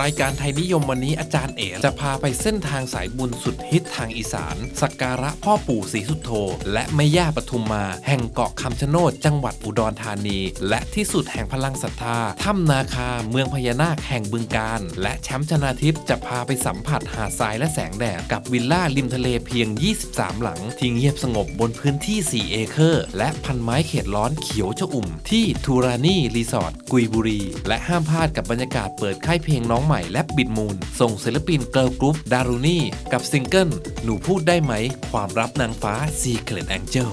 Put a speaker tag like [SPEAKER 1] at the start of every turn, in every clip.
[SPEAKER 1] รายการไทยนิยมวันนี้อาจารย์เอ๋จะพาไปเส้นทางสายบุญสุดฮิตทางอีสาน สักการะพ่อปู่ศรีสุโธและแม่ย่าปทุมมา แห่งเกาะคำชะโนดจังหวัดอุดรธานี และที่สุดแห่งพลังศรัทธาถ้ำนาคาเมืองพญานาคแห่งบึงการ และแชมป์ชนาทิพย์จะพาไปสัมผัสหาดทรายและแสงแดดกับวิลล่าริมทะเลเพียง 23 หลัง ที่เงียบสงบบนพื้นที่ 4 เอเคอร์ และพันไม้เขตร้อนเขียวชอุ่ม ที่ทูรานี่รีสอร์ทกุยบุรี และห้ามพลาดกับบรรยากาศเปิดค่ายเพลงน้องใหม่และบิดมูล ส่งศิลปินเกิร์ลกรุ๊ปดารุนี่ กับซิงเกิล หนูพูดได้ไหม ความรับนางฟ้า Secret Angel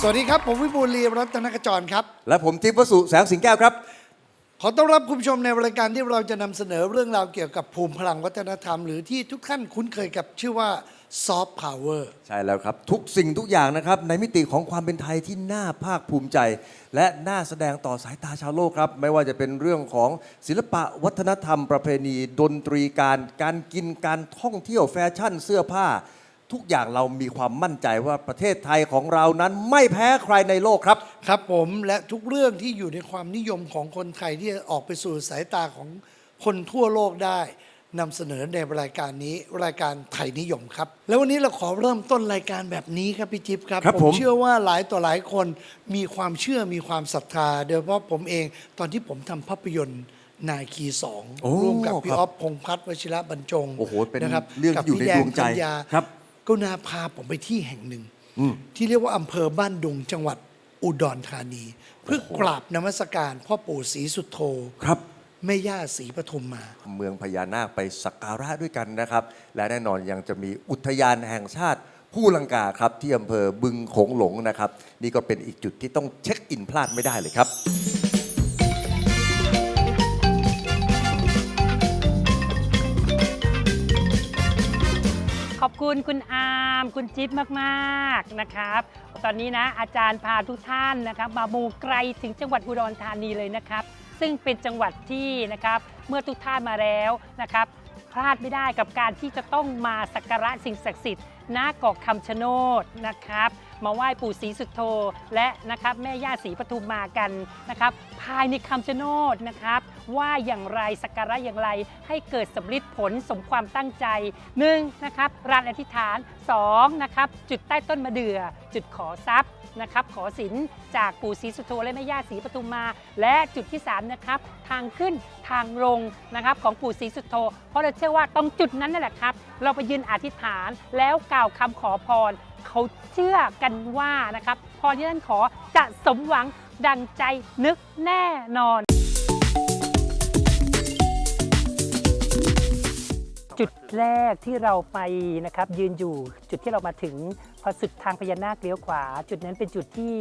[SPEAKER 2] สวัสดีครับ ผมวิบูลย์ลีรัตนกจรครับ
[SPEAKER 3] และผมทิพย์วสุแสงสิงแก้วครับ
[SPEAKER 2] ขอต้อนรับคุณผู้ชมในรายการที่เราจะนำเสนอเรื่องราวเกี่ยวกับภูมิพลังวัฒนธรรม หรือที่ทุกท่านคุ้นเคยกับชื่อว่า ซอฟต์พาวเวอร์
[SPEAKER 3] ใช่แล้วครับ ทุกสิ่งทุกอย่างนะครับ ในมิติของความเป็นไทยที่น่าภาคภูมิใจ และน่าแสดงต่อสายตาชาวโลกครับ ไม่ว่าจะเป็นเรื่องของศิลปะวัฒนธรรมประเพณี ดนตรีการ การกินการท่องเที่ยวแฟชั่นเสื้อผ้า ทุกอย่างเรามีความมั่นใจว่าประเทศไทยของเรานั้นไม่แพ้ใครในโลกครับ
[SPEAKER 2] ครับผมและทุกเรื่องที่อยู่ในความนิยมของคนไทยที่จะออกไปสู่สายตาของคนทั่วโลกได้ นำเสนอในรายการนี้รายการไทยนิยมครับ แล้ววันนี้เราขอเริ่มต้นรายการแบบนี้ครับพี่จิ๊บครับ
[SPEAKER 3] ครับผม
[SPEAKER 2] เชื่อว่าหลายต่อหลายคนมีความเชื่อมีความศรัทธาโดยเฉพาะผมเองตอนที่ผมทำภาพยนตร์นาคีสอง
[SPEAKER 3] โอ้
[SPEAKER 2] ร่วมกับพี่
[SPEAKER 3] ครับ
[SPEAKER 2] อ๊อฟพงษ์พัฒน์วชิระบรรจง
[SPEAKER 3] โอ้โหเป็น
[SPEAKER 2] นะครับ
[SPEAKER 3] เรื่อง
[SPEAKER 2] กับ
[SPEAKER 3] ที่อยู่
[SPEAKER 2] พี่
[SPEAKER 3] ใน
[SPEAKER 2] แด
[SPEAKER 3] ดวงใจ
[SPEAKER 2] ธัญญา
[SPEAKER 3] ครับ
[SPEAKER 2] ก็นาพาผมไปที่แห่งหนึ่ง
[SPEAKER 3] อืม
[SPEAKER 2] ที่เรียกว่าอำเภอบ้านดุงจังหวัดอุดรธานี เพื่อกราบนมัสการพ่อปู่ศรีสุโธ
[SPEAKER 3] ครับ
[SPEAKER 2] แม่ย่าศรีปทุมมา
[SPEAKER 3] เมืองพญานาคไปสักการะด้วยกันนะครับ และแน่นอนยังจะมีอุทยานแห่งชาติผู้ลังกาครับที่อำเภอบึงโขงหลงนะครับ นี่ก็เป็นอีกจุดที่ต้องเช็คอินพลาดไม่ได้เลยครับ
[SPEAKER 4] ขอบคุณคุณอาร์มคุณจิ๊บมากๆนะครับ ตอนนี้นะอาจารย์พาทุกท่านนะครับ มามูไกลถึงจังหวัดอุดรธานีเลยนะครับ ซึ่งเป็นจังหวัดที่นะครับเมื่อทุกท่านมาแล้วนะครับพลาดไม่ได้กับการที่จะต้องมาสักการะสิ่งศักดิ์สิทธิ์ณเกาะคำชะโนดนะครับ มาไหว้ปู่ศรีสุโธและนะครับแม่ย่าศรีปทุมมากันนะครับ ภายในคำชะโนดนะครับว่าอย่างไรสักการะอย่างไรให้เกิดสำลิดผลสมความตั้งใจหนึ่งนะครับรานอธิษฐานสองนะครับจุดใต้ต้นมะเดื่อจุดขอทรัพย์ นะครับขอสินจากปู่ศรีสุโธและแม่ย่าศรีปทุมมา และจุดที่สามนะครับทางขึ้นทางลงนะครับของปู่ศรีสุโธเพราะเราเชื่อว่าตรงจุดนั้นนั่นแหละครับ เราไปยืนอธิษฐานแล้วกล่าวคำขอพร เขาเชื่อกันว่านะครับพรที่ท่านขอจะสมหวังดังใจนึกแน่นอน จุดแรกที่เราไปนะครับยืนอยู่จุดที่เรามาถึงพอสุดทางพญานาคเลี้ยวขวา จุดนั้นเป็นจุดที่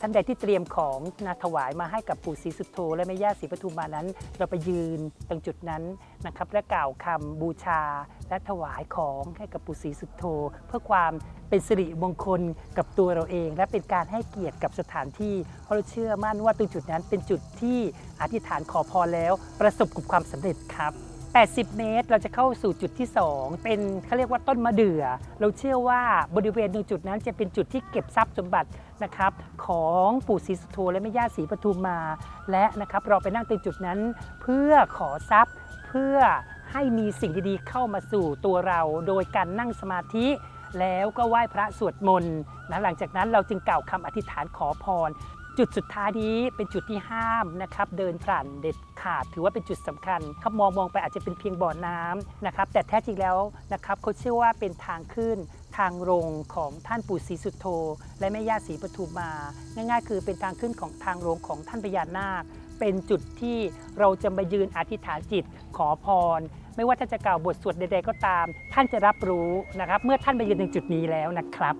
[SPEAKER 4] ท่านใดที่เตรียมของนาถวายมาให้กับปู่ศรีสุโธและแม่ย่าศรีปทุมมานั้น เราไปยืนตรงจุดนั้นนะครับและกล่าวคำบูชา และถวายของให้กับปู่ศรีสุโธเพื่อความเป็นสิริมงคลกับตัวเราเอง และเป็นการให้เกียรติกับสถานที่เพราะเราเชื่อมั่นว่าตรงจุดนั้นเป็นจุดที่อธิษฐานขอพรแล้วประสบกับความสำเร็จครับ 80 เมตร เราจะเข้าสู่จุดที่ 2 เป็นเขาเรียกว่าต้นมะเดื่อ เราเชื่อว่าบริเวณตรงจุดนั้นจะเป็นจุดที่เก็บทรัพย์สมบัตินะครับของปู่ศรีสุโธและแม่ย่าศรีปทุมมา และนะครับเราไปนั่งตรงจุดนั้นเพื่อขอทรัพย์เพื่อให้มีสิ่งดีๆเข้ามาสู่ตัวเรา โดยการนั่งสมาธิแล้วก็ไหว้พระสวดมนต์นะหลังจากนั้นเราจึงกล่าวคำอธิษฐานขอพร จุดสุดท้ายนี้เป็นจุดที่ห้ามนะครับเดินผ่านเด็ดขาดถือว่าเป็นจุดสำคัญครับมองมองไปอาจจะเป็นเพียงบ่อน้ำนะครับแต่แท้จริงแล้วนะครับเขาเชื่อว่าเป็นทางขึ้นทางลงของท่านปู่ศรีสุโธและแม่ย่าศรีปทุมมา ง่ายๆ คือเป็นทางขึ้นของทางลงของท่านพญานาค เป็นจุดที่เราจะมายืนอธิษฐานจิตขอพร ไม่ว่าท่านจะกล่าวบทสวดใดๆก็ตาม ท่านจะรับรู้นะครับ เมื่อท่านมายืนถึงจุดนี้แล้วนะครับ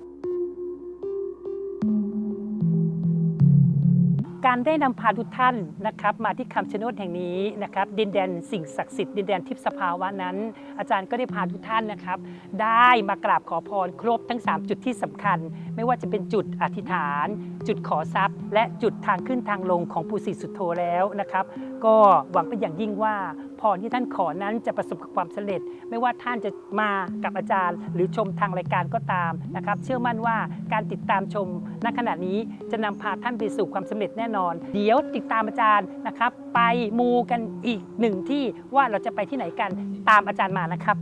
[SPEAKER 4] การได้นำพาทุกท่านนะครับมาที่คำชะโนดแห่งนี้นะครับดินแดนสิ่งศักดิ์สิทธิ์ดินแดนทิพย์สภาวะนั้น อาจารย์ก็ได้พาทุกท่านนะครับ ได้มากราบขอพรครบทั้ง 3 จุดที่สำคัญ ไม่ว่าจะเป็นจุดอธิษฐาน จุดขอทรัพย์ และจุดทางขึ้นทางลงของปู่ศรีสุโธแล้วนะครับก็หวังเป็นอย่างยิ่งว่าพรที่ท่านขอนั้นจะประสบกับความสำเร็จ ไม่ว่าท่านจะมากับอาจารย์ หรือชมทางรายการก็ตามนะครับเชื่อมั่นว่าการติดตามชมณขณะนี้จะนำพาท่านไปสู่ความสำเร็จแน่นอนเดี๋ยวติดตามอาจารย์นะครับ ไปมูกันอีกหนึ่งที่ว่าเราจะไปที่ไหนกันตามอาจารย์มานะครับ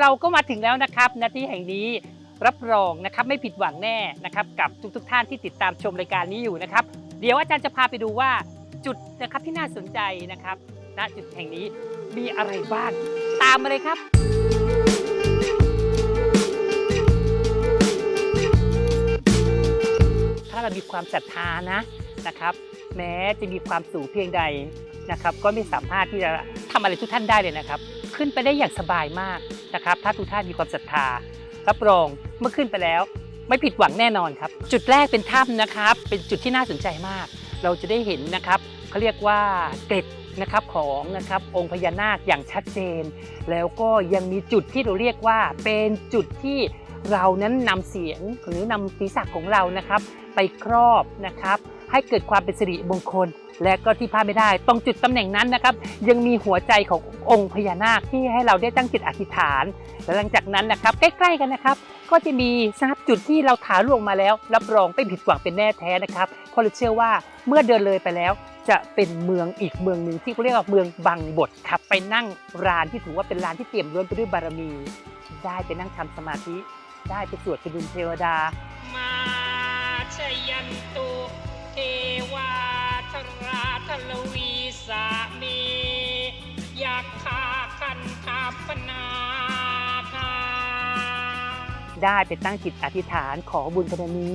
[SPEAKER 4] เราก็มาถึงแล้วนะครับณที่แห่งนี้รับรองนะครับไม่ผิดหวังแน่นะครับกับทุกๆทท่านที่ติดตามชมรายการนี้อยู่นะครับ เดี๋ยวอาจารย์จะพาไปดูว่าจุดนะครับที่น่าสนใจนะครับณจุดแห่งนี้มีอะไรบ้างตามมาเลยครับ เรามีความศรัทธานะนะครับ แม้จะมีความสูงเพียงใดนะครับ ก็ไม่สามารถที่จะทำอะไรทุกท่านได้เลยนะครับ ขึ้นไปได้อย่างสบายมากนะครับ ถ้าทุกท่านมีความศรัทธารับรองเมื่อขึ้นไปแล้ว ไม่ผิดหวังแน่นอนครับ จุดแรกเป็นถ้ำนะครับ เป็นจุดที่น่าสนใจมาก เราจะได้เห็นนะครับเขาเรียกว่าเกร็ดนะครับของนะครับองค์พญานาคอย่างชัดเจน แล้วก็ยังมีจุดที่เราเรียกว่าเป็นจุดที่เรานั้นนำเสียงหรือนำศีรษะของเรานะครับ ไปครอบนะครับ ให้เกิดความเป็นสิริมงคล และก็ที่พลาดไม่ได้ ตรงจุดตำแหน่งนั้นนะครับ ยังมีหัวใจขององค์พญานาคที่ให้เราได้ตั้งจิตอธิษฐาน และหลังจากนั้นนะครับ ใกล้ ๆ กันนะครับ ก็จะมีนะครับจุดที่เราถาลวงมาแล้ว รับรองไม่ผิดหวังเป็นแน่แท้นะครับเพราะเราเชื่อว่าเมื่อเดินเลยไปแล้วจะเป็นเมืองอีกเมืองหนึ่งที่เขาเรียกว่าเมืองบังบดครับไปนั่งรานที่ถือว่าเป็นรานที่เปี่ยมล้นไปด้วยบารมี ได้ไปนั่งทำสมาธิ ได้ไปสวดกระดุมเทวดา ชยันตุเทวาทราทลวีสามียาคาคันทาปนาคาได้ไปตั้งจิตอธิษฐานขอบุญบารมี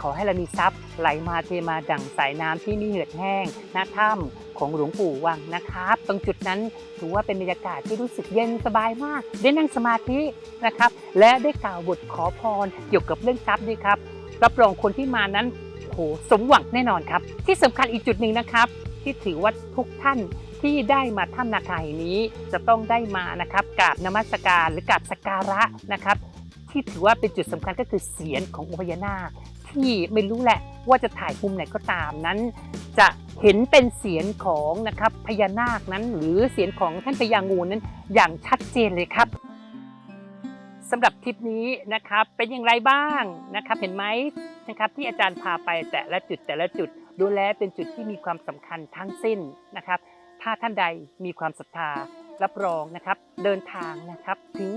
[SPEAKER 4] ขอให้เรามีทรัพย์ไหลมาเทมาดั่งสายน้ำที่ม่เหือดแห้งหน้าถ้ำของหลวงปู่วังนะครับ ตรงจุดนั้นถือว่าเป็นบรรยากาศที่รู้สึกเย็นสบายมาก ได้นั่งสมาธินะครับ และได้กล่าวบทขอพรเกี่ยวกับเรื่องทรัพย์ด้วยครับ รับรองคนที่มานั้นโหสมหวังแน่นอนครับ ที่สำคัญอีกจุดหนึ่งนะครับ ที่ถือว่าทุกท่านที่ได้มาถ้ำนาคาแห่งนี้จะต้องได้มานะครับกราบนมัสการหรือกราบสักการะนะครับ ที่ถือว่าเป็นจุดสำคัญก็คือเสียงขององค์พญานาคที่ไม่รู้แหละว่าจะถ่ายมุมไหนก็ตามนั้น จะเห็นเป็นเสียงของนะครับพญานาคนั้น หรือเสียงของท่านพญางูนั้นอย่างชัดเจนเลยครับ สำหรับทริปนี้นะครับเป็นอย่างไรบ้างนะครับเห็นไหมนะครับที่อาจารย์พาไปแต่ละจุดแต่ละจุดดูแลเป็นจุดที่มีความสำคัญทั้งสิ้นนะครับ ถ้าท่านใดมีความศรัทธารับรองนะครับ เดินทางนะครับถึง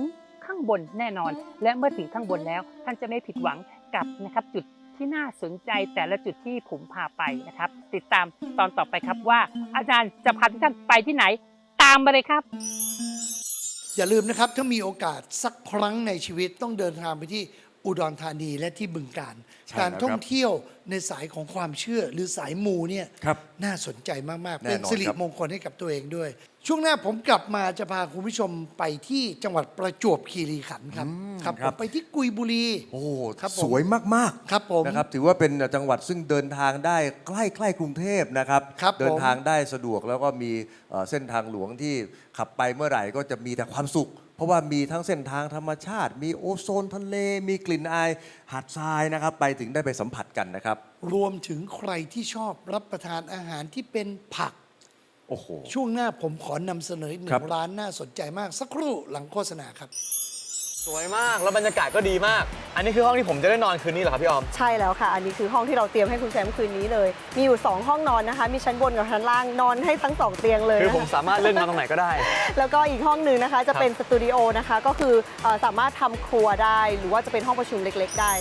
[SPEAKER 4] ข้างบนแน่นอน และเมื่อถึงข้างบนแล้ว ท่านจะไม่ผิดหวังกับนะครับจุดที่น่าสนใจแต่ละจุดที่ผมพาไปนะครับ ติดตามตอนต่อไปครับว่าอาจารย์จะพาทุกท่านไปที่ไหน ตามมาเลยครับ
[SPEAKER 2] อย่าลืมนะครับ ถ้ามีโอกาสสักครั้งในชีวิตต้องเดินทางไปที่ อุดรธานีและที่บึงการ
[SPEAKER 3] ใช่
[SPEAKER 2] การ
[SPEAKER 3] แล้วครับ
[SPEAKER 2] ท่องเที่ยวในสายของความเชื่อหรือสายมูเนี่ย
[SPEAKER 3] ครับ
[SPEAKER 2] น่าสนใจมากๆ
[SPEAKER 3] แน่
[SPEAKER 2] เป็น
[SPEAKER 3] นอน
[SPEAKER 2] สิริ
[SPEAKER 3] ครับ
[SPEAKER 2] มงคลให้กับตัวเองด้วย ช่วงหน้าผมกลับมาจะพาคุณผู้ชมไปที่จังหวัดประจวบคีรีขันธ์ครับครับผมไปที่กุยบุรี
[SPEAKER 3] โอ้
[SPEAKER 2] ครับผม
[SPEAKER 3] สวยมาก
[SPEAKER 2] ครับผม
[SPEAKER 3] ๆนะครับถือว่าเป็นจังหวัดซึ่งเดินทางได้ใกล้ใกล้กรุงเทพนะครับ
[SPEAKER 2] ครับผม
[SPEAKER 3] เดินทางได้สะดวกแล้วก็มีเอ่อเส้นทางหลวงที่ขับไปเมื่อไหร่ก็จะมีแต่ความสุข เพราะว่ามีทั้งเส้นทางธรรมชาติ มีโอโซนทะเล มีกลิ่นอายหาดทรายนะครับ ไปถึงได้ไปสัมผัสกันนะครับ
[SPEAKER 2] รวมถึงใครที่ชอบรับประทานอาหารที่เป็นผัก
[SPEAKER 3] โอ้โห
[SPEAKER 2] ช่วงหน้าผมขอนำเสนออีกหนึ่
[SPEAKER 3] ครับ
[SPEAKER 2] งร้านน่าสนใจมากสักครู่หลังโฆษณาครับ
[SPEAKER 5] สวยมากแล้วบรรยากาศก็ดีมาก อันนี้คือห้องที่ผมจะได้นอนคืนนี้เหรอครับพี่ออม
[SPEAKER 6] ใช่แล้วค่ะ อันนี้คือห้องที่เราเตรียมให้คุณแชมป์คืนนี้เลย มีอยู่ 2 ห้องนอนนะคะ มีชั้นบนกับชั้นล่างนอนให้ทั้ง 2 เตียงเลย
[SPEAKER 5] คือ
[SPEAKER 6] นะ
[SPEAKER 5] ผม
[SPEAKER 6] คะ
[SPEAKER 5] สามารถเลือกนอนตรงไหนก็ได้
[SPEAKER 6] แล้วก็อีกห้องหนึ่งนะคะจะ
[SPEAKER 5] ครับ
[SPEAKER 6] เป็นสตูดิโอนะคะก็คือเอ่อสามารถทำครัวได้ หรือว่าจะเป็นห้องประชุมเล็ก ๆ ได้